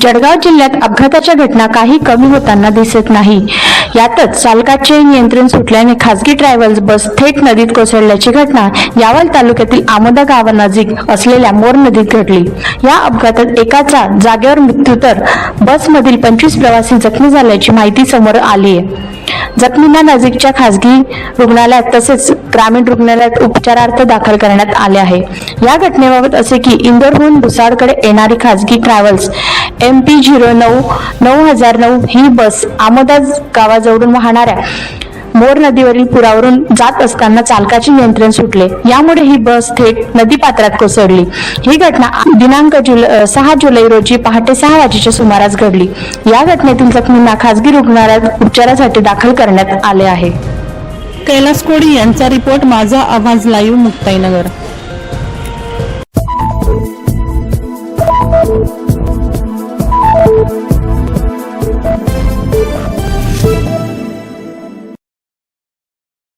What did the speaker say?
जळगाव जिल्ह्यात अपघाताच्या घटना काही कमी होताना दिसत नाही. यातच चालकाचे नियंत्रण सुटल्याने खासगी ट्रॅव्हल्स बस थेट नदीत कोसळल्याची घटना यावल तालुक्यातील आमोदा गावानजीक असलेल्या मोर नदीत घडली. या अपघातात एकाचा जागेवर मृत्यू तर बसमधील पंचवीस प्रवासी जखमी झाल्याची माहिती समोर आली आहे. जखमींना नजीकच्या खासगी रुग्णालयात तसेच ग्रामीण रुग्णालयात उपचारार्थ दाखल करण्यात आले आहे. या घटनेबाबत असे की इंदोरहून भुसाडकडे येणारी खासगी ट्रॅव्हल्स एम पी झिरो नऊ नऊ हजार नऊ ही बस आमोदाज गावाजवळून वाहणाऱ्या मोर नदीवरील पुरावरून जात असताना चालकाचे नियंत्रण सुटले. यामुळे ही बस थेट नदीपात्रात कोसळली. ही घटना दिनांक जुलै सहा जुलै रोजी पहाटे सहा वाजेच्या सुमारास घडली. या घटनेतील जखमींना खासगी रुग्णालयात उपचारासाठी दाखल करण्यात आले आहे. कैलास कोडी यांचा रिपोर्ट माझा आवाज लाईव्ह मुक्ताईनगर.